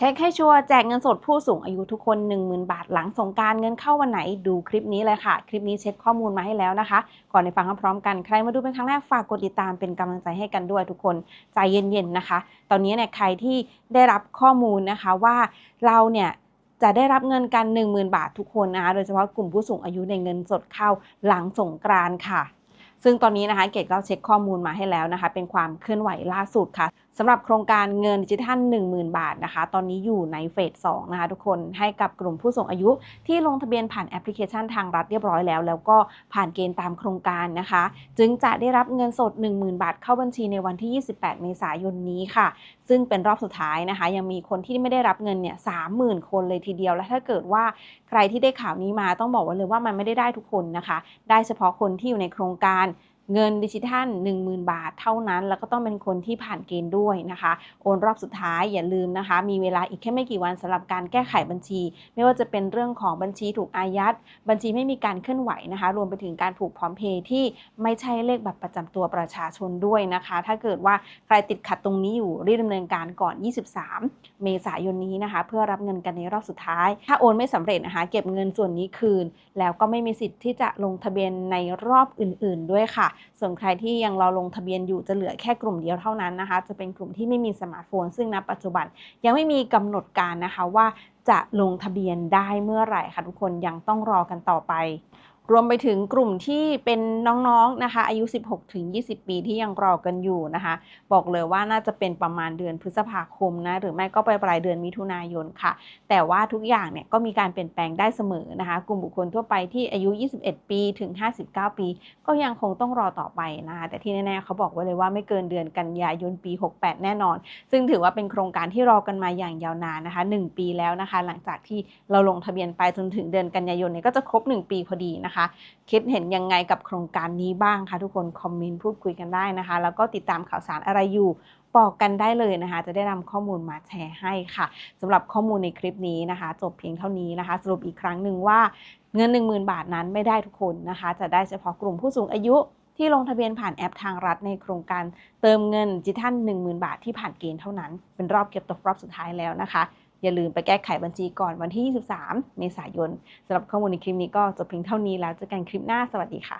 เช็คให้ชัวร์แจกเงินสดผู้สูงอายุทุกคน 10,000 บาทหลังสงกรารเงินเข้าวันไหนดูคลิปนี้เลยค่ะ คลิปนี้เช็คข้อมูลมาให้แล้วนะคะ ก่อนไปฟังพร้อมกันใครมาดูเป็นครั้งแรกฝากกดติดตามเป็นกำลังใจให้กันด้วยทุกคนใจเย็นๆนะคะ ตอนนี้เนี่ยใครที่ได้รับข้อมูลนะคะว่าเราเนี่ยจะได้รับเงินกัน 10,000 บาททุกคนนะคะโดยเฉพาะกลุ่มผู้สูงอายุในเงินสดเข้าหลังสงกรานค่ะ ซึ่งตอนนี้นะคะเกดก็เช็คข้อมูลมาให้แล้วนะคะ เป็นความเคลื่อนไหวล่าสุดค่ะ สำหรับโครงการเงินดิจิทัล 10,000 บาทนะคะ ตอนนี้อยู่ในเฟส2นะคะทุกคนให้กับกลุ่มผู้สูงอายุ ที่ลงทะเบียนผ่านแอปพลิเคชันทางรัฐเรียบร้อยแล้ว แล้วก็ผ่านเกณฑ์ตามโครงการนะคะ จึงจะได้รับเงินสด 10,000 บาท เข้าบัญชีในวันที่ 28 เมษายนนี้ค่ะ ซึ่งเป็นรอบสุดท้ายนะคะ ยังมีคนที่ไม่ได้รับเงินเนี่ย 30,000 คนเลยทีเดียว และถ้าเกิดว่าใครที่ได้ข่าวนี้มาต้องบอกไว้เลยว่ามันไม่ได้ได้ทุกคนนะคะ ได้เฉพาะคนที่อยู่ในโครงการ เงินดิจิทัล 10,000 บาทเท่านั้น แล้วก็ต้องเป็นคนที่ผ่านเกณฑ์ด้วยนะคะ โอนรอบสุดท้ายอย่าลืมนะคะ มีเวลาอีกแค่ไม่กี่วันสำหรับการแก้ไขบัญชี ไม่ว่าจะเป็นเรื่องของบัญชีถูกอายัด บัญชีไม่มีการเคลื่อนไหวนะคะ รวมไปถึงการผูกพร้อมเพย์ที่ไม่ใช่เลขบัตรประจำตัวประชาชนด้วยนะคะ ถ้าเกิดว่าใครติดขัดตรงนี้อยู่รีบดำเนินการก่อน 23 เมษายนนี้นะคะ เพื่อรับเงินกันในรอบสุดท้าย ถ้าโอนไม่สำเร็จนะคะ เก็บเงินส่วนนี้คืน แล้วก็ไม่มีสิทธิ์ที่จะลงทะเบียนในรอบอื่น ๆ ด้วยค่ะส่วนใครที่ยังรอลงทะเบียนอยู่จะเหลือแค่กลุ่มเดียวเท่านั้นนะคะ จะเป็นกลุ่มที่ไม่มีสมาร์ทโฟน ซึ่งณปัจจุบันยังไม่มีกำหนดการนะคะว่าจะลงทะเบียนได้เมื่อไหร่ค่ะทุกคนยังต้องรอกันต่อไป รวมไปถึงกลุ่มที่เป็นน้องๆนะคะ อายุ 16ถึง20 ปีที่ยังรอกันอยู่นะคะ บอกเลยว่าน่าจะเป็นประมาณเดือนพฤษภาคมนะ หรือไม่ก็ไปปลายเดือนมิถุนายนค่ะ แต่ว่าทุกอย่างเนี่ยก็มีการเปลี่ยนแปลงได้เสมอนะคะ กลุ่มบุคคลทั่วไปที่อายุ 21 ปีถึง 59 ปี ก็ยังคงต้องรอต่อไปนะคะ แต่ที่แน่ๆเขาบอกไว้เลยว่าไม่เกินเดือนกันยายนปี 68 แน่นอน ซึ่งถือว่าเป็นโครงการที่รอกันมาอย่างยาวนานนะคะ 1 ปีแล้วนะคะ หลังจากที่เราลงทะเบียนไปจนถึงเดือนกันยายนเนี่ยก็จะครบ 1 ปีพอดีนะคะคิดเห็นยังไงกับโครงการนี้บ้างคะทุกคนคอมเมนต์พูดคุยกันได้นะคะ แล้วก็ติดตามข่าวสารอะไรอยู่บอกกันได้เลยนะคะ จะได้นำข้อมูลมาแชร์ให้ค่ะสำหรับข้อมูลในคลิปนี้นะคะ จบเพียงเท่านี้นะคะ สรุปอีกครั้งหนึ่งว่าเงิน 10,000 บาทนั้นไม่ได้ทุกคนนะคะ จะได้เฉพาะกลุ่มผู้สูงอายุที่ลงทะเบียนผ่านแอปทางรัฐในโครงการเติมเงินดิจิทัล10,000 บาทที่ผ่านเกณฑ์เท่านั้น เป็นรอบเก็บตกรอบสุดท้ายแล้วนะคะ อย่าลืมไปแก้ไขบัญชีก่อนวันที่ 23 เมษายนสำหรับข้อมูลในคลิปนี้ก็จบเพียงเท่านี้แล้วเจอกันคลิปหน้าสวัสดีค่ะ